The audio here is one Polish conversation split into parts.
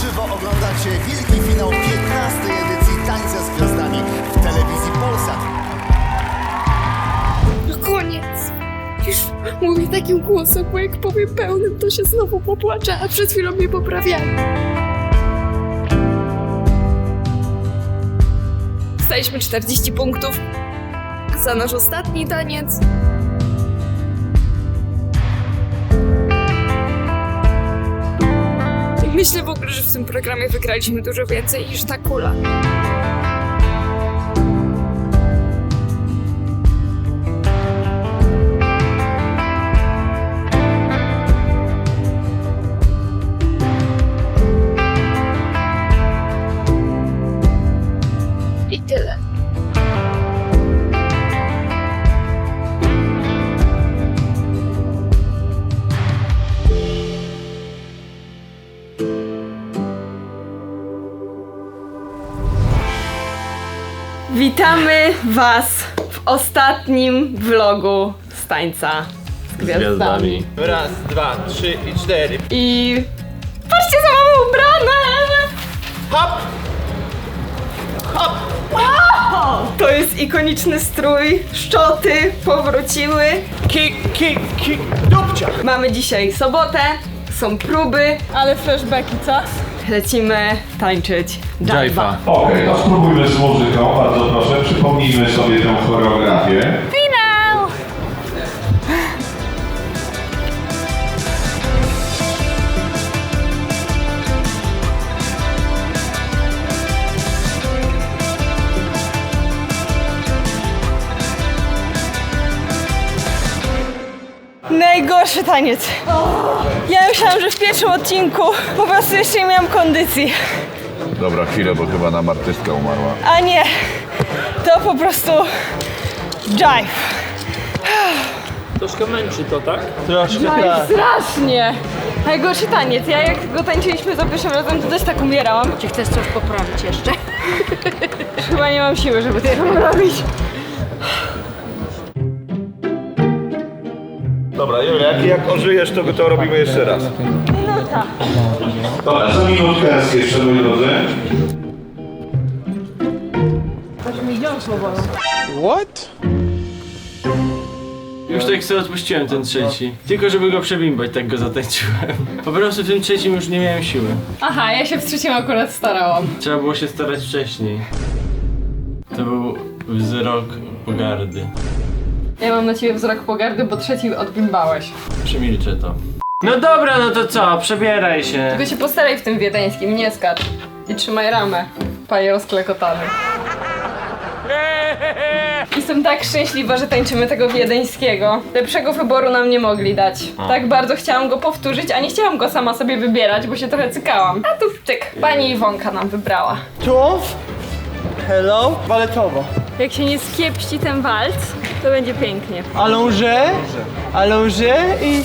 Żywo oglądacie wielki finał 15 edycji Tańca z Gwiazdami w telewizji Polsat. No koniec. Już mówię takim głosem, bo jak powiem pełnym, to się znowu popłaczę, a przed chwilą mnie poprawiali. Dostaliśmy 40 punktów za nasz ostatni taniec. Myślę w ogóle, że w tym programie wygraliśmy dużo więcej niż ta kula. Was w ostatnim vlogu z tańca z gwiazdami. Raz, dwa, trzy i cztery. I patrzcie, co mamy ubrane! Hop! Hop! O, to jest ikoniczny strój, szczoty powróciły. Kick, kick, kick, dupcia! Mamy dzisiaj sobotę, są próby, ale flashbacki, co? Lecimy tańczyć jive'a. Okej, to spróbujmy z muzyką, bardzo proszę. Przypomnijmy sobie tę choreografię. Najgorszy taniec. Ja myślałam, że w pierwszym odcinku po prostu jeszcze nie miałam kondycji. Dobra, chwilę, bo chyba nam artystka umarła. A nie, to po prostu jive. Troszkę męczy to, tak? Troszkę Jive strasznie. Najgorszy taniec. Ja jak go tańczyliśmy za pierwszym razem, to też tak umierałam. Czy chcesz coś poprawić jeszcze? Chyba nie mam siły, żeby to robić. Dobra, Julia, jak, jak ożyjesz, to to robimy jeszcze raz. Minuta. Dobra, za minutkę raz jeszcze, moi drodzy. What? Już tak sobie odpuściłem ten trzeci. Tylko żeby go przebimbać, tak go zatańczyłem. Po prostu w tym trzecim już nie miałem siły. Aha, ja się w trzecim akurat starałam. Trzeba było się starać wcześniej. To był wzrok pogardy. Ja mam na ciebie wzrok pogardy, bo trzeci odbimbałeś. Przemilczę to. No dobra, no to co? Przebieraj się. Tylko się postaraj w tym wiedeńskim, nie skacz. I trzymaj ramę, panie rozklekotany. Jestem tak szczęśliwa, że tańczymy tego wiedeńskiego. Lepszego wyboru nam nie mogli dać. Tak bardzo chciałam go powtórzyć, a nie chciałam go sama sobie wybierać, bo się trochę cykałam. A tu tyk, pani Iwonka nam wybrała. Tu? Hello? Baletowo. Jak się nie skiepści ten walc, to będzie pięknie. Allongé, allongé i...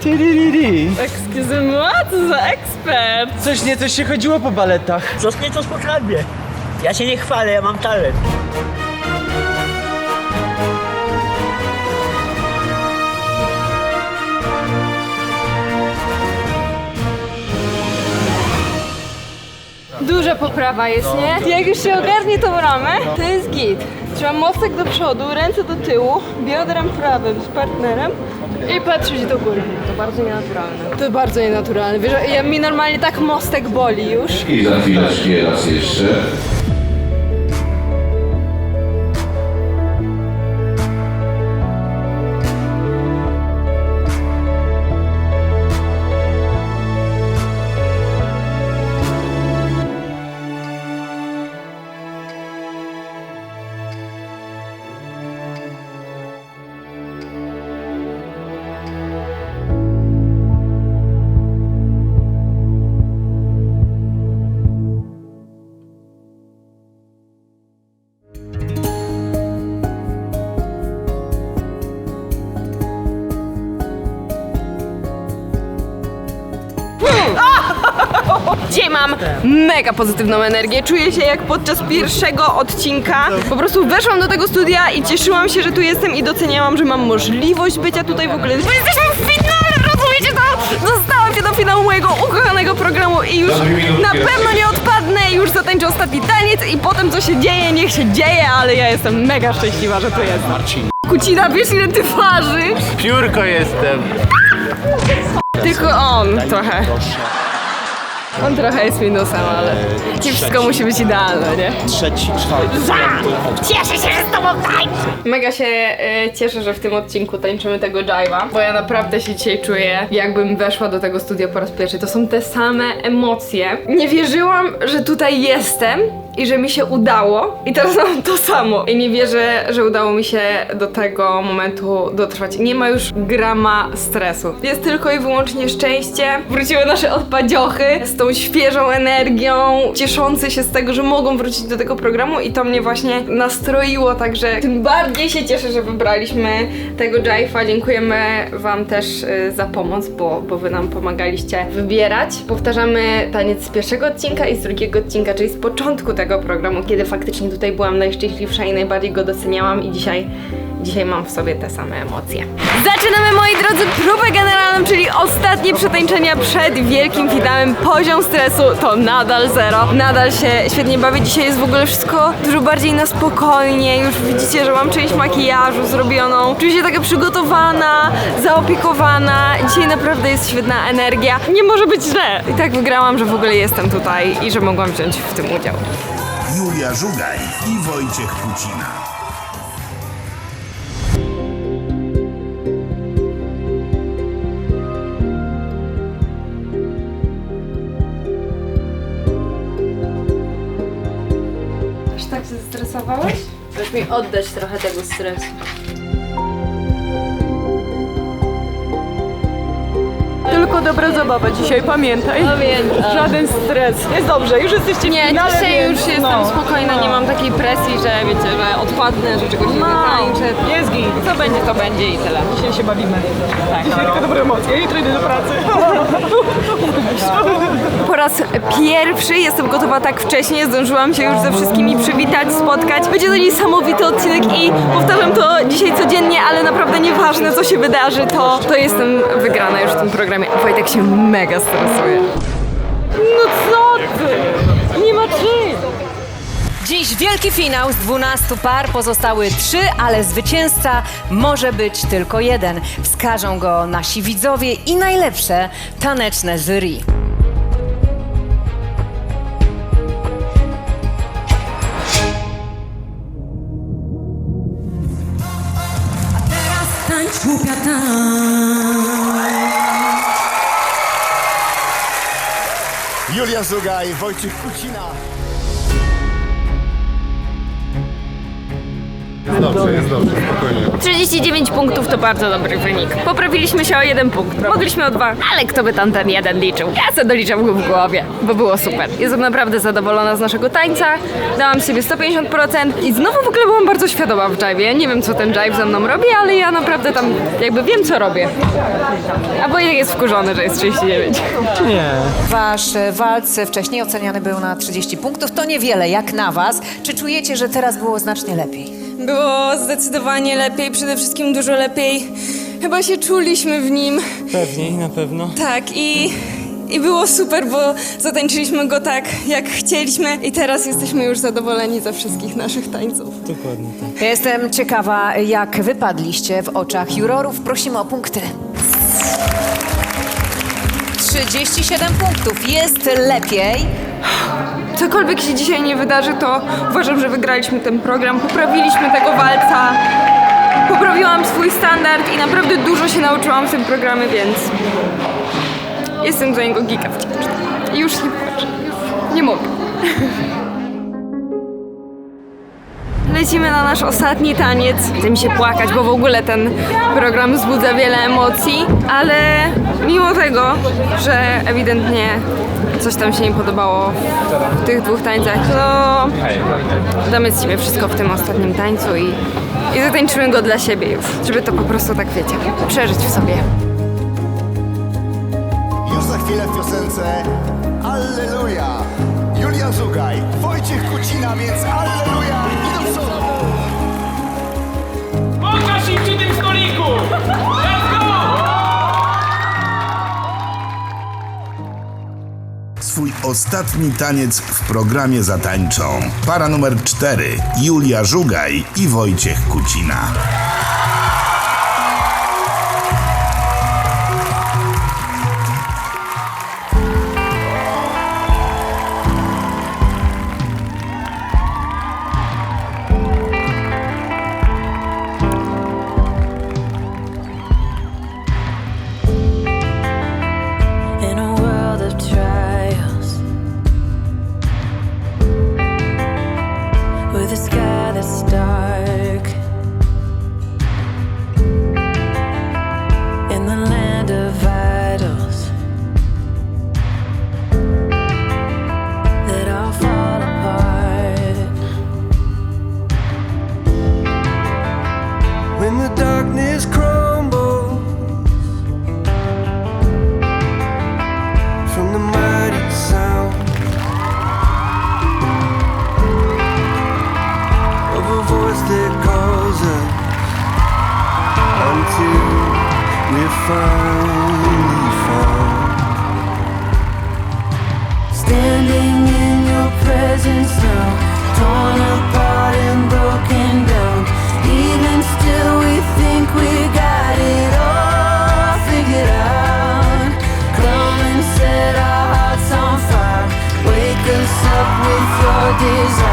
Tiririri. Excuse moi, co za ekspert! Coś nieco się chodziło po baletach. Coś nieco potrafię. Ja się nie chwalę, ja mam talent. Duża poprawa jest, nie? Jak już się ogarnie tą ramę, to jest git. Trzeba mostek do przodu, ręce do tyłu, biodrem prawym z partnerem i patrzeć do góry. To bardzo nienaturalne. To bardzo nienaturalne. Wiesz, ja, mi normalnie tak mostek boli już. I za chwileczkę raz jeszcze. Dzisiaj mam mega pozytywną energię. Czuję się jak podczas pierwszego odcinka. Po prostu weszłam do tego studia i cieszyłam się, że tu jestem i doceniałam, że mam możliwość bycia tutaj w ogóle. Bo jesteśmy w finale, rozumiesz? wiecie to? Dostałam się do finału mojego ukochanego programu i już na pewno nie odpadnę, już zatańczę ostatni taniec i potem co się dzieje, niech się dzieje, ale ja jestem mega szczęśliwa, że to jest. Marcin. Kucina, wiesz ile ty ważysz? Piórko jestem. Tylko on trochę. On trochę jest minusem, ale nie wszystko musi być idealne, nie? Trzeci, czwarty, Mega się e, cieszę, że w tym odcinku tańczymy tego jive'a, bo ja naprawdę się dzisiaj czuję, jakbym weszła do tego studia po raz pierwszy. To są te same emocje. Nie wierzyłam, że tutaj jestem i że mi się udało i teraz mam to samo. I nie wierzę, że udało mi się do tego momentu dotrwać. Nie ma już grama stresu. Jest tylko i wyłącznie szczęście. Wróciły nasze odpadziochy z tą świeżą energią, cieszące się z tego, że mogą wrócić do tego programu i to mnie właśnie nastroiło, także tym bardziej się cieszę, że wybraliśmy tego Jive'a. Dziękujemy Wam też y, za pomoc, bo, bo Wy nam pomagaliście wybierać. Powtarzamy taniec z pierwszego odcinka i z drugiego odcinka, czyli z początku tego programu, kiedy faktycznie tutaj byłam najszczęśliwsza i najbardziej go doceniałam i dzisiaj Dzisiaj mam w sobie te same emocje. Zaczynamy, moi drodzy, próbę generalną, czyli ostatnie przetańczenia przed wielkim finałem. Poziom stresu to nadal zero. Nadal się świetnie bawię. Dzisiaj jest w ogóle wszystko dużo bardziej na spokojnie. Już widzicie, że mam część makijażu zrobioną. Się taka przygotowana, zaopiekowana. Dzisiaj naprawdę jest świetna energia. Nie może być źle. I tak wygrałam, że w ogóle jestem tutaj i że mogłam wziąć w tym udział. Julia Żugaj i Wojciech Kucina. Aż tak się zestresowałeś? Chcesz mi oddać trochę tego stresu. Tylko dobra zabawa dzisiaj, pamiętaj. Pamiętam. Żaden stres. Jest dobrze, już jesteście w Nie, finale, dzisiaj więc już jestem no, spokojna, no. nie mam takiej presji, że wiecie, że odpadnę, że czegoś nie zatańczę. Jest git. Co będzie, to będzie i tyle. Dzisiaj się bawimy. Tak, Dzisiaj tylko dobre emocje. Jutro idę do pracy. Po raz pierwszy jestem gotowa tak wcześnie, zdążyłam się już ze wszystkimi przywitać, spotkać. Będzie to niesamowity odcinek i powtarzam to dzisiaj codziennie, ale naprawdę nieważne co się wydarzy, to, to jestem wygrana już w tym programie. Wojtek się mega stresuje. No co ty? Nie ma czym! Dziś wielki finał z 12 par, pozostały 3, ale zwycięzca może być tylko jeden. Wskażą go nasi widzowie i najlepsze taneczne jury. Julia Żugaj, Wojciech Kucina. Jest dobrze, jest dobrze, spokojnie. 39 punktów to bardzo dobry wynik. Poprawiliśmy się o jeden punkt. Mogliśmy o dwa, ale kto by tam ten jeden liczył? Ja sobie doliczam go w głowie, bo było super. Jestem naprawdę zadowolona z naszego tańca. Dałam sobie 150% i znowu w ogóle byłam bardzo świadoma w jive'ie. Nie wiem, co ten jive ze mną robi, ale ja naprawdę tam jakby wiem, co robię. A Wojtek jest wkurzony, że jest 39. Wasz e, walc wcześniej oceniany był na 30 punktów. To niewiele jak na was. Czy czujecie, że teraz było znacznie lepiej? Było zdecydowanie lepiej, przede wszystkim dużo lepiej. Chyba się czuliśmy w nim. Pewnie, na pewno. Tak i, i było super, bo zatańczyliśmy go tak, jak chcieliśmy i teraz jesteśmy już zadowoleni ze wszystkich naszych tańców. Dokładnie tak. Ja Jestem ciekawa, jak wypadliście w oczach jurorów. Prosimy o punkty. 37 punktów. Jest lepiej. Cokolwiek się dzisiaj nie wydarzy, to uważam, że wygraliśmy ten program, poprawiliśmy tego walca, poprawiłam swój standard i naprawdę dużo się nauczyłam w tym programie, więc jestem za niego giga już nie płaczę, nie mogę. Lecimy na nasz ostatni taniec. Chce mi się płakać, bo w ogóle ten program wzbudza wiele emocji, ale mimo tego, że ewidentnie coś tam się nie podobało w tych dwóch tańcach, to damy z siebie wszystko w tym ostatnim tańcu i, i zatańczymy go dla siebie już, żeby to po prostu tak wiecie, przeżyć w sobie. Już za chwilę w piosence Alleluja. Julia Żugaj, Wojciech Kucina, więc Alleluja. I do przodu. Pokaż im przy tym stoliku! Ostatni taniec w programie zatańczą para numer 4 Julia Żugaj i Wojciech Kucina. We're finally found. Standing in your presence now, torn apart and broken down. Even still, we think we got it all figured out. Come and set our hearts on fire. Wake us up with your desire.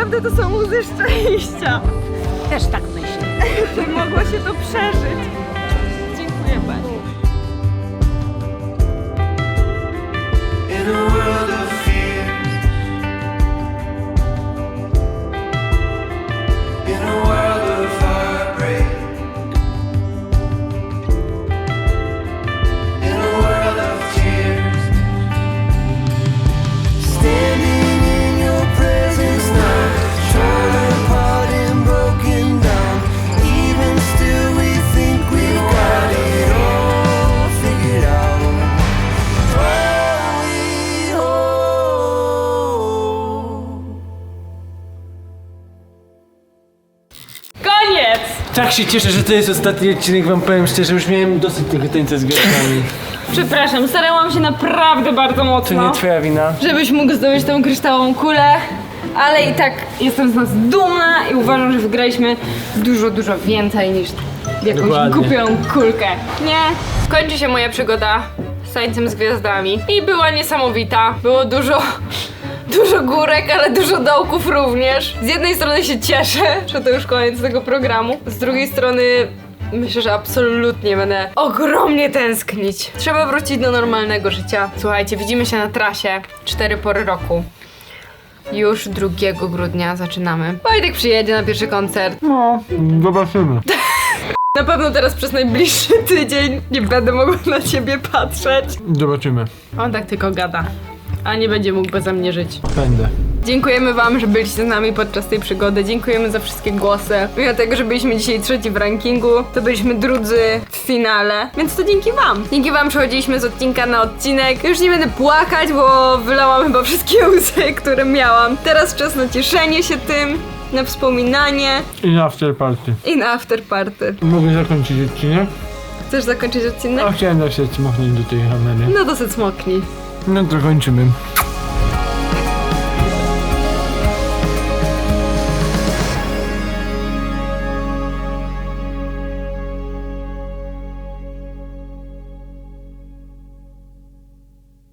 Naprawdę to są łzy szczęścia. Też tak myślę. że mogło się to przeżyć. Dziękuję Pani. In a world Tak się cieszę, że to jest ostatni odcinek, wam powiem szczerze, już miałem dosyć tego tańca z gwiazdami. Przepraszam, starałam się naprawdę bardzo To mocno, nie twoja wina. żebyś mógł zdobyć tą kryształową kulę, ale i tak jestem z nas dumna i uważam, że wygraliśmy dużo, dużo więcej niż jakąś Dokładnie. głupią kulkę. Nie? Kończy się moja przygoda z tańcem z gwiazdami i była niesamowita. Było dużo Dużo górek, ale dużo dołków również. Z jednej strony się cieszę, że to już koniec tego programu. Z drugiej strony myślę, że absolutnie będę ogromnie tęsknić. Trzeba wrócić do normalnego życia. Słuchajcie, widzimy się na trasie. Cztery pory roku. Już 2 grudnia zaczynamy. Wojtek przyjedzie na pierwszy koncert. No, zobaczymy. Na pewno teraz przez najbliższy tydzień nie będę mogła na ciebie patrzeć. Zobaczymy. On tak tylko gada. A nie będzie mógł beze mnie żyć. Będę. Dziękujemy Wam, że byliście z nami podczas tej przygody. Dziękujemy za wszystkie głosy. Mimo tego, że byliśmy dzisiaj trzeci w rankingu, to byliśmy drudzy w finale, więc to dzięki Wam. Dzięki Wam przechodziliśmy z odcinka na odcinek. Już nie będę płakać, bo wylałam chyba wszystkie łzy, które miałam. Teraz czas na cieszenie się tym na wspominanie I na afterparty. i na afterparty. Mogę zakończyć odcinek? Chcesz zakończyć odcinek? A chciałem dać się machnąć do tej kamery. No dosyć smoknij. No to kończymy.